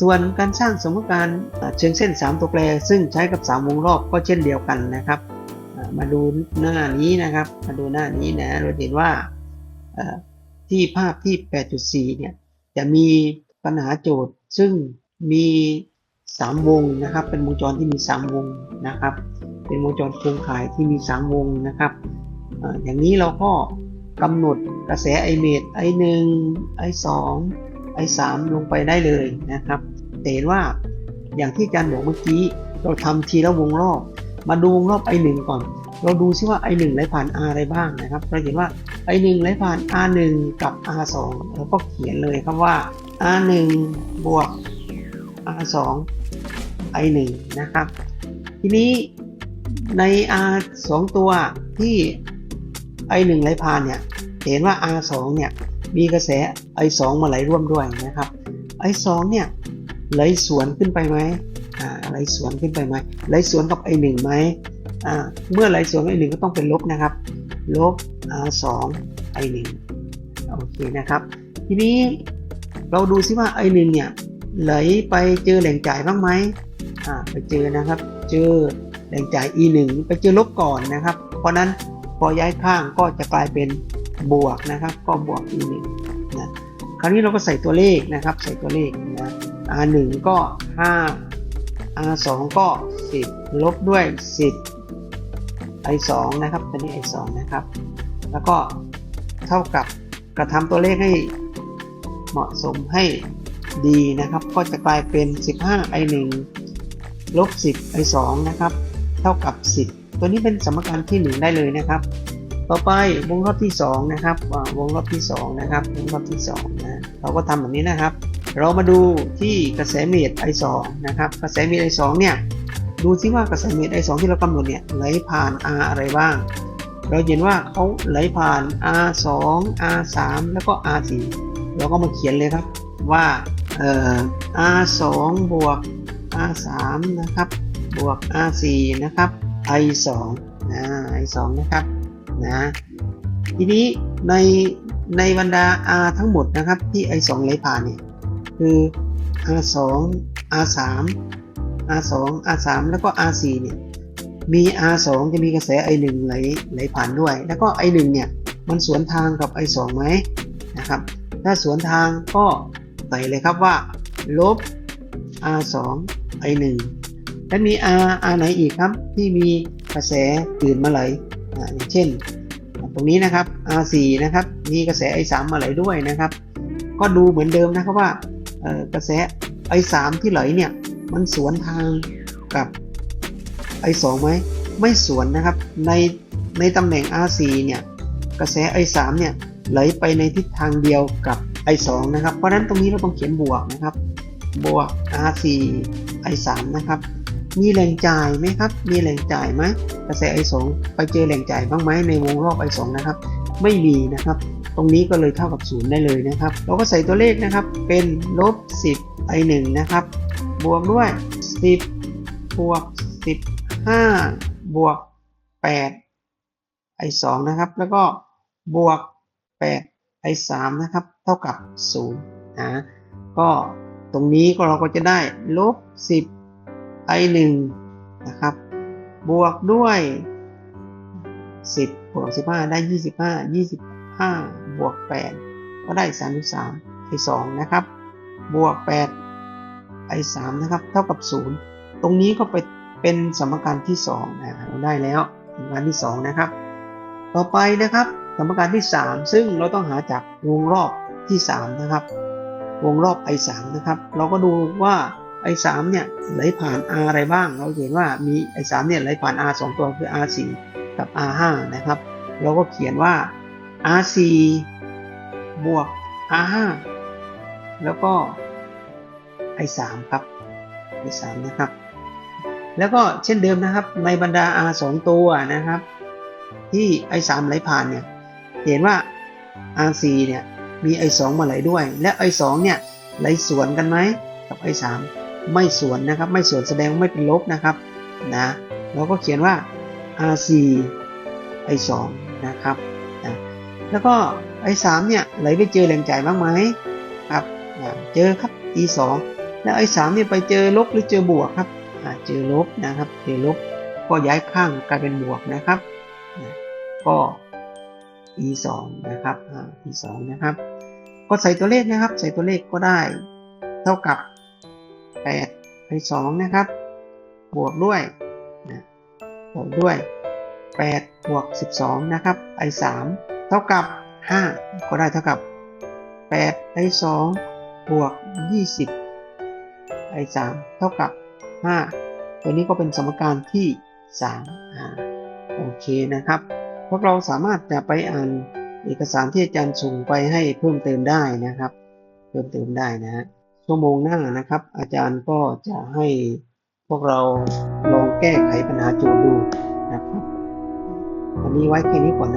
ส่วนการสร้างสมการเชิงเส้น 3 ตัวแปร ซึ่งใช้กับ 3 วงรอบก็เช่นเดียวกันนะครับ มาดูหน้านี้นะครับ มาดูหน้านี้นะเราเห็นว่าที่ภาพที่ 8.4 เนี่ยจะมีปัญหาโจทย์ซึ่งมี 3 วงนะครับ เป็นวงจรที่มี 3 วงนะครับ เป็นวงจรโครงข่ายที่มี 3 วงนะครับอย่างนี้เราก็กำหนดกระแสไอเมดไอหนึ่งไอสอง ไอสามลงไปได้เลยนะครับแต่เห็นว่าอย่างที่อาจารย์บอกเมื่อกี้ เราทำทีละวงรอบ มาดูวงรอบไอหนึ่งก่อน เราดูซิว่า i1 ไหลผ่าน r อะไรบ้างนะครับเราเห็นว่า i1 ไหลผ่าน r1 กับ r2 เราก็เขียนเลยครับว่า r1 บวก r2 i1 นะครับ ทีนี้ใน r 2ตัวที่ i1 ไหลผ่านเนี่ยเห็นว่า r2 เนี่ย มีกระแส i2 มาไหลร่วมด้วยนะครับ i2 เนี่ยไหลสวนขึ้นไปไหมอ่าไหลสวนขึ้นไปไหมไหลสวนกับ i1 ไหมอ่าเมื่อไหลสวนกับ i1 ก็ต้องเป็นลบนะครับ ลบ r2 i1 โอเคนะครับ ทีนี้เราดูซิว่า i1 เนี่ยไหลไปเจอแหล่งจ่ายบ้างไหมอ่าไปเจอนะครับ เจอแหล่งจ่าย e1 ไปเจอลบก่อนนะครับ เพราะนั้นพอย้ายข้างก็จะกลายเป็น บวกนะครับ ก็บวก e 1นะคราวนี้เราก็ใส่ตัวเลขนะครับ ใส่ตัวเลขนะ r 1ก็ 5 r 2ก็ 10 ลบด้วย 10 i 2นะครับตัวนี้ i 2นะครับ แล้วก็เท่ากับกระทำตัวเลขให้เหมาะสมให้ดีนะครับ ก็จะกลายเป็น 15 i 1ลบ 10 i 2นะครับ เท่ากับ 10 ตัวนี้เป็นสมการที่ 1 ได้เลยนะครับ ต่อไปวงรอบที่2นะครับวงรอบที่2นะครับวงรอบที่2นะเราก็ทำแบบนี้นะครับ เรามาดูที่กระแสเมตร I2 นะครับกระแสเมตร I2 เนี่ยดูซิว่ากระแสเมตร I2 ที่เรากำหนดเนี่ยไหลผ่าน R อะไรบ้าง เราเห็นว่าเขาไหลผ่าน R2 R3 แล้วก็ R4 เราก็มาเขียนเลยครับว่าเอ่อ R2 บวก R3 นะครับบวก R4 นะครับ I2 นะ I2 นะครับ นะทีนี้ในในบรรดา R ทั้งหมดนะครับที่ I2 ไหลผ่านเนี่ยคือ R2 R3 R2 R3 แล้วก็ R4 เนี่ยมี R2 จะมีกระแส I1 ไหลไหลผ่านด้วย แล้วก็ I1 เนี่ยมันสวนทางกับ I2 ไหมนะครับถ้าสวนทางก็ใส่เลยครับว่า ลบ R2 I1 และมี R R ไหนอีกครับที่มีกระแสตื่นมาไหล อย่างเช่น ตรงนี้นะครับ R4 นะครับ มีกระแส I3 มาไหลด้วยนะครับ ก็ดูเหมือนเดิมนะครับว่ากระแส I3 ที่ไหลเนี่ยมันสวนทางกับ I2 ไหมไม่สวนนะครับ ในในตำแหน่ง R4 เนี่ยกระแส I3 เนี่ยไหลไปในทิศทางเดียวกับ I2 นะครับ เพราะนั้นตรงนี้เราต้องเขียนบวกนะครับ บวก R4 I3 นะครับ มีแหล่งจ่ายไหมครับ มีแหล่งจ่ายไหมกระแส I2 ไปเจอแหล่งจ่ายบ้างไหมในวงรอบ I2 นะครับ ไม่มีนะครับ ตรงนี้ก็เลยเท่ากับศูนย์ได้เลยนะครับ เราก็ใส่ตัวเลขนะครับ เป็นลบ10 i1 นะครับ บวกด้วย 10บวก15บวก8 i2 นะครับ แล้วก็บวก8 i3 นะครับ เท่ากับ0นะ ก็ตรงนี้ก็เราก็จะได้ลบ10 i1 นะครับ บวกด้วย 10บวก15 ได้ 25 25 บวก 8 ก็ได้ 33 i2 นะครับ บวก 8 i3 นะครับ เท่ากับ 0 ตรงนี้ก็ไปเป็นสมการที่2นะเราได้แล้วสมการที่ 2 นะครับ ต่อไปนะครับ สมการที่ 3 ซึ่งเราต้องหาจากวงรอบที่ 3 นะครับ วงรอบ i3 นะครับ เราก็ดูว่า i3 เนี่ยไหลผ่าน r อะไรบ้าง เราเห็นว่ามี i3 เนี่ยไหลผ่าน r 2 ตัวคือ r4 กับ r5 นะครับ เราก็เขียนว่า r4 บวก r5 แล้วก็ i3 ครับ i3 นะครับ แล้วก็เช่นเดิมนะครับในบรรดา r 2 ตัวนะครับ ที่ i3 ไหลผ่านเนี่ยเห็นว่า r4 เนี่ยมี i2 มาไหลด้วย และ i2 เนี่ยไหลสวนกันไหมกับ i3 ไม่สวนนะครับ ไม่สวนแสดงว่าไม่เป็นลบนะครับนะเราก็เขียนว่า r4 i2 นะครับนะแล้วก็ i3 เนี่ยไหลไปเจอแหล่งจ่ายบ้างไหมครับนะเจอครับ e2 แล้วไอ้สามเนี่ยไปเจอลบหรือเจอบวกครับอ่าเจอลบนะครับเจอลบก็ย้ายข้างกลายเป็นบวกนะครับนะก็ e 2 นะครับอ่า e 2 นะครับ ก็ใส่ตัวเลขนะครับ ใส่ตัวเลขก็ได้ เท่ากับ 8 i 2นะครับ บวกด้วยนะบวกด้วย 8 บวก 12 นะครับ i 3เท่ากับ 5 ก็ได้เท่ากับ8 i 2บวก 20 i 3เท่ากับ 5 ตัวนี้ก็เป็นสมการที่3อ่าโอเคนะครับ พวกเราสามารถจะไปอ่านเอกสารที่อาจารย์ส่งไปให้เพิ่มเติมได้นะครับ เพิ่มเติมได้นะฮะ ชั่วโมงหน้านะครับ อาจารย์ก็จะให้พวกเราลองแก้ไขปัญหาโจทย์ดูนะครับ วันนี้ไว้แค่นี้ก่อนนะ